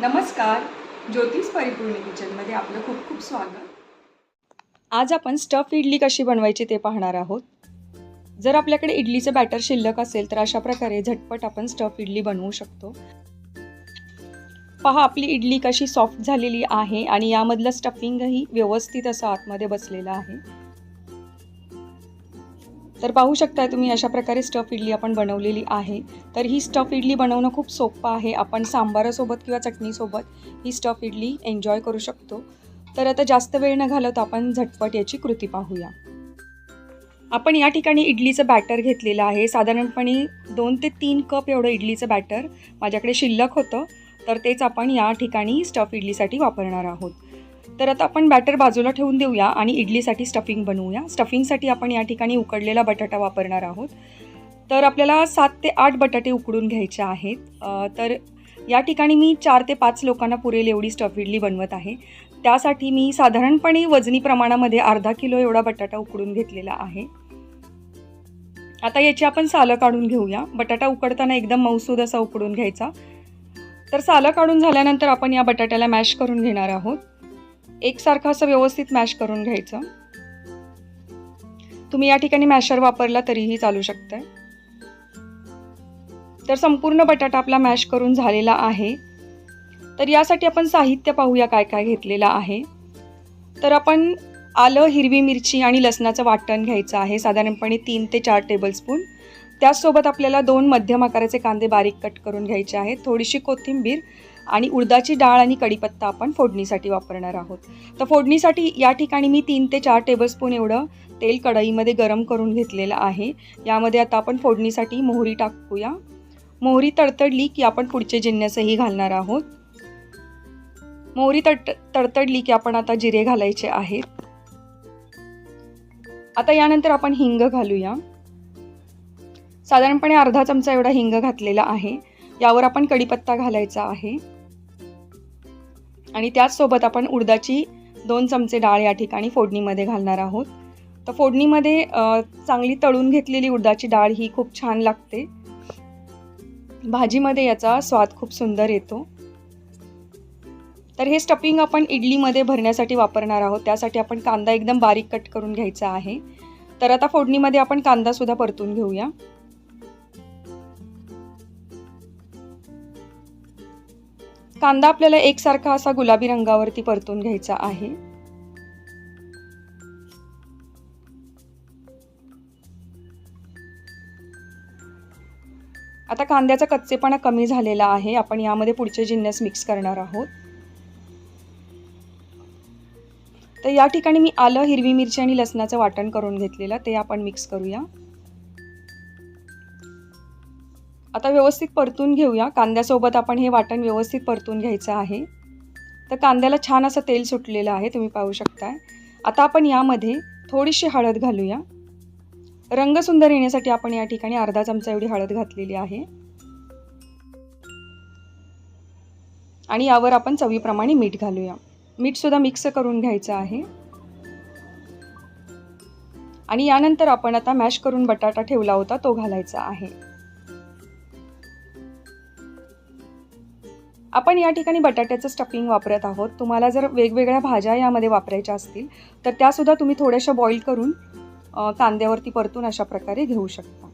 नमस्कार ज्योतिष परिपूर्ण किचनमध्ये आपलं खूप खूप स्वागत. आज आपण स्टफ इडली कशी बनवायची ते पाहणार आहोत. जर आपल्याकडे इडलीचं बॅटर शिल्लक असेल तर अशा प्रकारे झटपट आपण स्टफ इडली बनवू शकतो. पहा आपली इडली कशी सॉफ्ट झालेली आहे आणि यामधलं स्टफिंगही व्यवस्थित असं आतमध्ये बसलेलं आहे. तर पाहू शकता तुम्ही अशा प्रकारे स्टफ इडली आपण बनवलेली आहे. तर ही स्टफ इडली बनवणं खूप सोपं आहे. आपण सांबारासोबत किंवा चटणीसोबत ही स्टफ इडली एन्जॉय करू शकतो. तर आता जास्त वेळ न घालवता आपण झटपट याची कृती पाहूया. आपण या ठिकाणी इडलीचं बॅटर घेतलेलं आहे. साधारणपणे दोन ते तीन कप एवढं इडलीचं बॅटर माझ्याकडे शिल्लक होतं. तर तेच आपण या ठिकाणी स्टफ इडलीसाठी वापरणार आहोत. तर आता आपण बॅटर बाजूला ठेवून देऊया आणि इडलीसाठी स्टफिंग बनवूया. स्टफिंगसाठी आपण या ठिकाणी उकडलेला बटाटा वापरणार आहोत. तर आपल्याला सात ते आठ बटाटे उकडून घ्यायचे आहेत. तर या ठिकाणी मी चार ते पाच लोकांना पुरेल एवढी स्टफ इडली बनवत आहे. त्यासाठी मी साधारणपणे वजनी प्रमाणामध्ये अर्धा किलो एवढा बटाटा उकडून घेतलेला आहे. आता याची आपण सालं काढून घेऊया. बटाटा उकडताना एकदम मऊसूद असा उकडून घ्यायचा. तर सालं काढून झाल्यानंतर आपण या बटाट्याला मॅश करून घेणार आहोत. एकसारखं असं व्यवस्थित मॅश करून घ्यायचं. तुम्ही या ठिकाणी मॅशर वापरला तरीही चालू शकतंय. तर संपूर्ण बटाटा आपला मॅश करून झालेला आहे. तर यासाठी आपण साहित्य पाहूया काय काय घेतलेलं आहे. तर आपण आलं हिरवी मिरची आणि लसणाचं वाटण घ्यायचं आहे साधारणपणे तीन ते चार टेबलस्पून त्याचसोबत आपल्याला दोन मध्यम आकाराचे कांदे बारीक कट करून घ्यायचे आहेत. थोडीशी कोथिंबीर आणि उडदाची डाळ आणि कढीपत्ता आपण फोडणीसाठी वापरणार आहोत. तर फोडणीसाठी या ठिकाणी मी तीन ते चार टेबलस्पून एवढं तेल कढईमध्ये गरम करून घेतलेलं आहे. यामध्ये आता आपण फोडणीसाठी मोहरी टाकूया. मोहरी तडतडली की आपण पुढचे जिन्नसही घालणार आहोत. मोहरी तड तडतडली की आपण आता जिरे घालायचे आहेत. आता यानंतर आपण हिंग घालूया. साधारणपणे अर्धा चमचा एवढा हिंग घातलेला आहे. यावर आपण कढीपत्ता घालायचा आहे. आणि त्याचसोबत आपण उडदाची दोन चमचे डाळ या ठिकाणी फोडणीमध्ये घालणार आहोत. तर फोडणीमध्ये चांगली तळून घेतलेली उडदाची डाळ ही खूप छान लागते. भाजीमध्ये याचा स्वाद खूप सुंदर येतो. तर हे स्टफिंग आपण इडलीमध्ये भरण्यासाठी वापरणार आहोत. त्यासाठी आपण कांदा एकदम बारीक कट करून घ्यायचा आहे. तर आता फोडणीमध्ये आपण कांदासुद्धा परतून घेऊया. कांदा आपल्याला एकसारखा असा गुलाबी रंगावरती परतून घ्यायचा आहे. आता कांद्याचा कच्चेपणा कमी झालेला आहे. आपण यामध्ये पुढचे जिन्नस मिक्स करणार आहोत. तर या ठिकाणी मी आलं हिरवी मिरची आणि लसणाचं वाटण करून घेतलेलं. ते आपण मिक्स करूया. आता व्यवस्थित परतून घेऊया. कांद्यासोबत आपण हे वाटण व्यवस्थित परतून घ्यायचं आहे. तर कांद्याला छान असं तेल सुटलेलं आहे तुम्ही पाहू शकताय. आता आपण यामध्ये थोडीशी हळद घालूया. रंग सुंदर येण्यासाठी आपण या ठिकाणी अर्धा चमचा एवढी हळद घातलेली आहे. आणि यावर आपण चवीप्रमाणे मीठ घालूया. मीठसुद्धा मिक्स करून घ्यायचं आहे. आणि यानंतर आपण आता मॅश करून बटाटा ठेवला होता तो घालायचा आहे. आपण या ठिकाणी बटाट्याचं स्टफिंग वापरत आहोत. तुम्हाला जर वेगवेगळ्या भाज्या यामध्ये वापरायच्या असतील तर त्यासुद्धा तुम्ही थोड्याशा बॉईल करून कांद्यावरती परतून अशा प्रकारे घेऊ शकता.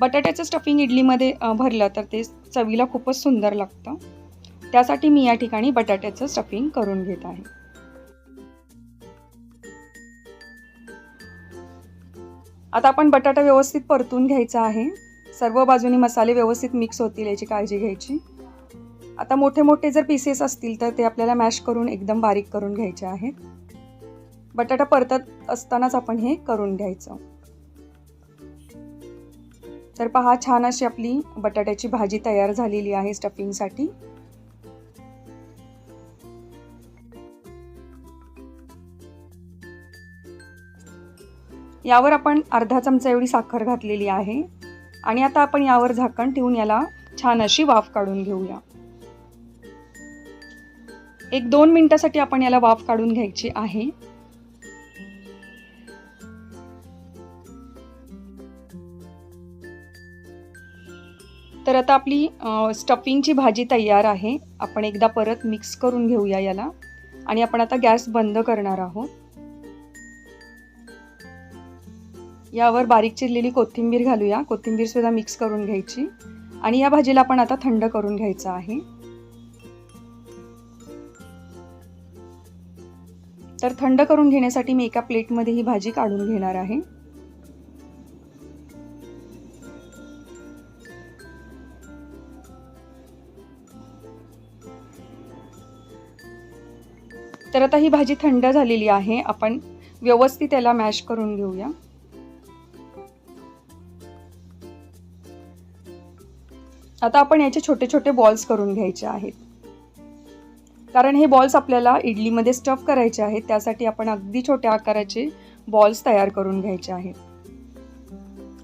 बटाट्याचं स्टफिंग इडलीमध्ये भरलं तर ते चवीला खूपच सुंदर लागतं. त्यासाठी मी या ठिकाणी बटाट्याचं स्टफिंग करून घेत आहे. आता आपण बटाटा व्यवस्थित परतून घ्यायचा आहे. सर्व बाजूनी मसाले व्यवस्थित मिक्स होतील याची काळजी घ्यायची. आता मोठे मोठे जर पीसेस असतील तर ते आपल्याला मॅश करून एकदम बारीक करून घ्यायचे आहेत बटाटा परतत असतानाच आपण हे करून घ्यायचं. तर पहा छान अशी आपली बटाट्याची भाजी तयार झालेली आहे स्टफिंगसाठी यावर आपण अर्धा चमचा एवढी साखर घातलेली आहे. आणि आता आपण यावर झाकण ठेवून याला छान अशी वाफ काढून घेऊया. एक दोन मिनिटासाठी आपण याला वाफ काढून घ्यायची आहे. तर आता आपली स्टफिंगची भाजी तयार आहे. आपण एकदा परत मिक्स करून घेऊया याला. आणि आपण आता गॅस बंद करणार आहोत. यावर बारीक चिरलेली कोथिंबीर घालूया. कोथिंबीर सुद्धा मिक्स करून घ्यायची. आणि या भाजीला आपण आता थंड करून घ्यायचं आहे. तर थंड करून घेण्यासाठी मी एका प्लेटमध्ये ही भाजी काढून घेणार आहे. तर आता ही भाजी थंड झालेली आहे. आपण व्यवस्थित त्याला मॅश करून घेऊया. आता आपण याचे छोटे छोटे बॉल्स करून घ्यायचे आहेत. कारण हे बॉल्स आपल्याला इडलीमध्ये स्टफ करायचे आहेत त्यासाठी आपण अगदी छोट्या आकाराचे बॉल्स तयार करून घ्यायचे आहेत.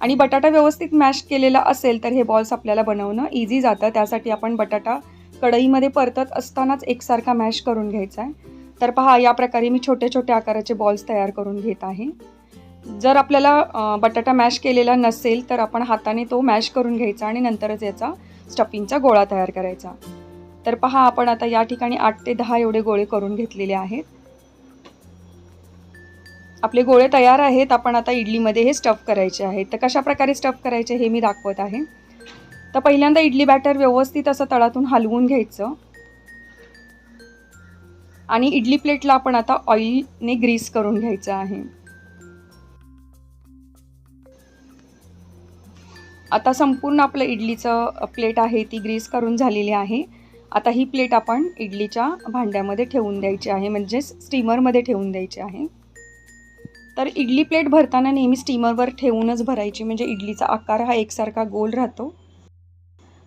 आणि बटाटा व्यवस्थित मॅश केलेला असेल तर हे बॉल्स आपल्याला बनवणं इझी जातं. त्यासाठी आपण बटाटा कढईमध्ये परतत असतानाच एकसारखा मॅश करून घ्यायचा आहे. तर पहा या प्रकारे मी छोटे छोटे आकाराचे बॉल्स तयार करून घेत आहे. जर आपल्याला बटाटा मॅश केलेला नसेल तर आपण हाताने तो मॅश करून घ्यायचा आणि नंतरच याचा स्टफिंगचा गोळा तयार करायचा. तर पहा आपण आता या ठिकाणी आठ ते दहा एवढे गोळे करून घेतलेले आहेत. आपले गोळे तयार आहेत आपण आता इडलीमध्ये हे स्टफ करायचे आहेत तर कशा प्रकारे स्टफ करायचे हे मी दाखवत आहे. तर पहिल्यांदा इडली बॅटर व्यवस्थित असं तळातून हलवून घ्यायचं. आणि इडली प्लेटला आपण आता ऑइलने ग्रीस करून घ्यायचं आहे. आता संपूर्ण आपलं इडलीचं प्लेट आहे ती ग्रीस करून झालेली आहे. आता ही प्लेट आपण इडलीच्या भांड्यामध्ये ठेवून द्यायची आहे म्हणजेच स्टीमरमध्ये ठेवून द्यायची आहे. तर इडली प्लेट भरताना नेहमी स्टीमरवर ठेवूनच भरायची म्हणजे इडलीचा आकार हा एकसारखा गोल राहतो.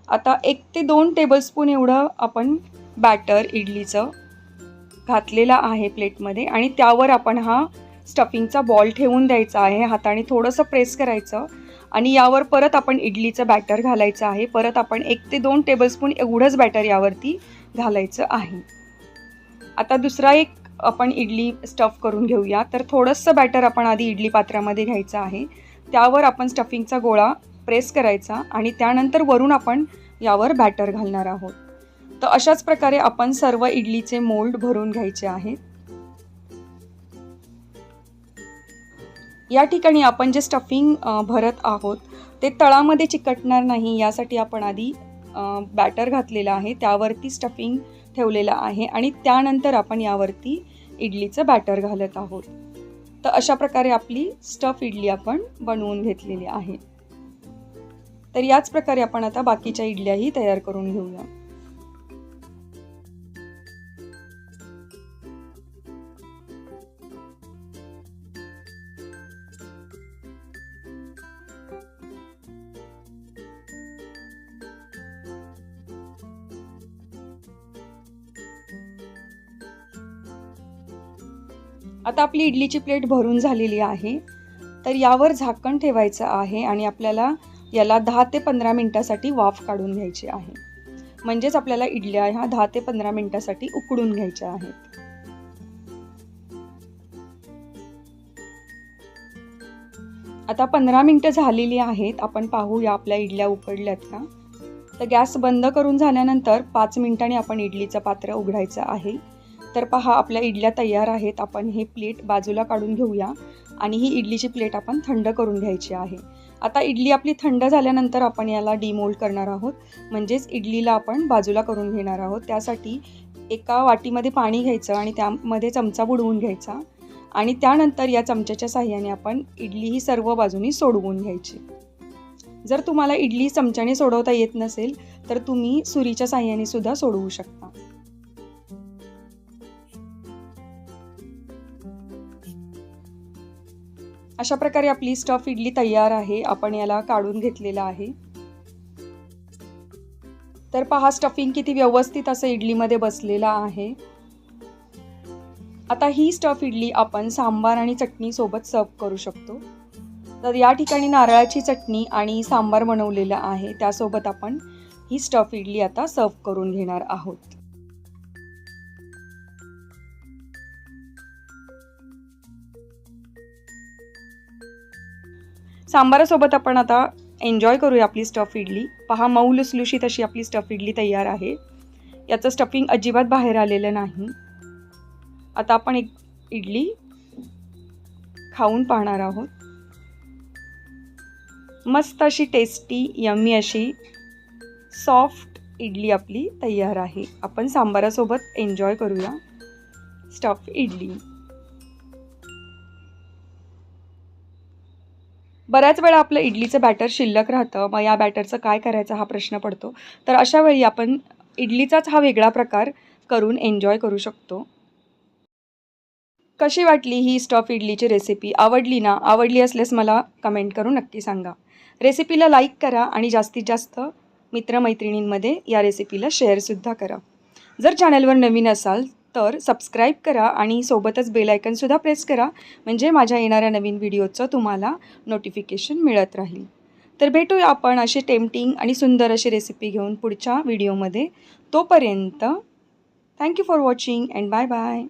आता एक ते दोन टेबलस्पून एवढं आपण बॅटर इडलीचं घातलेलं आहे प्लेटमध्ये आणि त्यावर आपण हा स्टफिंगचा बॉल ठेवून द्यायचा आहे हाताने थोडंसं प्रेस करायचं. आणि यावर परत आपण इडलीचं बॅटर घालायचं आहे. परत आपण एक ते दोन टेबलस्पून एवढंच बॅटर यावरती घालायचं आहे. आता दुसरा एक आपण इडली स्टफ करून घेऊया. तर थोडंसं बॅटर आपण आधी इडली पात्रामध्ये घ्यायचं आहे. त्यावर आपण स्टफिंगचा गोळा प्रेस करायचा आणि त्यानंतर वरून आपण यावर बॅटर घालणार आहोत. तर अशाच प्रकारे आपण सर्व इडलीचे मोल्ड भरून घ्यायचे आहेत. या ठिकाणी आपण जे स्टफिंग भरत आहोत ते तळामध्ये चिकटणार नाही यासाठी आपण आधी बॅटर घातलेलं आहे त्यावरती स्टफिंग ठेवलेलं आहे आणि त्यानंतर आपण यावरती इडलीचं बॅटर घालत आहोत. तर अशा प्रकारे आपली स्टफ इडली आपण बनवून घेतलेली आहे. तर याच प्रकारे आपण आता बाकीच्या इडल्याही तयार करून घेऊया. आता आपली इडलीची प्लेट भरून झालेली आहे. तर यावर झाकण ठेवायचं आहे आणि आपल्याला याला दहा ते पंधरा मिनटासाठी वाफ काढून घ्यायची आहे. म्हणजेच आपल्याला इडल्या ह्या दहा ते पंधरा मिनटासाठी उकडून घ्यायच्या आहेत. आता पंधरा मिनटं झालेली आहेत. आपण पाहूया आपल्या इडल्या उकडल्यात का? तर गॅस बंद करून झाल्यानंतर पाच मिनिटांनी आपण इडलीचं पात्र उघडायचं आहे. तर पहा आपल्या इडल्या तयार आहेत. आपण हे प्लेट बाजूला काढून घेऊया. आणि ही इडलीची प्लेट आपण थंड करून घ्यायची आहे. आता इडली आपली थंड झाल्यानंतर आपण याला डिमोल्ड करणार आहोत. म्हणजेच इडलीला आपण बाजूला करून घेणार आहोत. त्यासाठी एका वाटीमध्ये पाणी घ्यायचं आणि त्यामध्ये चमचा बुडवून घ्यायचा. आणि त्यानंतर या चमच्याच्या साह्याने आपण इडली ही सर्व बाजूनी सोडवून घ्यायची. जर तुम्हाला इडली चमच्याने सोडवता येत नसेल तर तुम्ही सुरीच्या साह्याने सुद्धा सोडवू शकता. अशा प्रकारे आपली स्टफ इडली तयार आहे. आपण याला काढून घेतलेलं आहे. तर पहा स्टफिंग किती व्यवस्थित असं इडलीमध्ये बसलेलं आहे. आता ही स्टफ इडली आपण सांबार आणि चटणी सोबत सर्व करू शकतो. तर या ठिकाणी नारळाची चटणी आणि सांबार बनवलेलं आहे. त्यासोबत आपण ही स्टफ इडली आता सर्व करून घेणार आहोत. सांबारासोबत आपण आता एन्जॉय करूया आपली स्टफ इडली. पहा मऊ लुसलुशीत अशी आपली स्टफ इडली तयार आहे. याचं स्टफिंग अजिबात बाहेर आलेलं नाही. आता आपण एक इडली खाऊन पाहणार आहोत. मस्त अशी टेस्टी यम्मी अशी सॉफ्ट इडली आपली तयार आहे. आपण सांबारासोबत एन्जॉय करूया स्टफ इडली. बऱ्याच वेळा आपलं इडलीचं बॅटर शिल्लक राहतं. मग या बॅटरचं काय करायचं हा प्रश्न पडतो. तर अशा वेळी आपण इडलीचाच हा वेगळा प्रकार करून एन्जॉय करू शकतो. कशी वाटली ही स्टफ इडलीची रेसिपी आवडली ना? आवडली असल्यास मला कमेंट करून नक्की सांगा. रेसिपीला लाईक करा आणि जास्तीत जास्त मित्रमैत्रिणींमध्ये या रेसिपीला शेअरसुद्धा करा. जर चॅनलवर नवीन असाल तर सबस्क्राईब करा आणि सोबतच बेलायकनसुद्धा प्रेस करा. म्हणजे माझ्या येणाऱ्या नवीन व्हिडिओचं तुम्हाला नोटिफिकेशन मिळत राहील. तर भेटूया आपण अशी टेम्पटिंग आणि सुंदर अशी रेसिपी घेऊन पुढच्या व्हिडिओमध्ये तोपर्यंत thank you for watching and bye bye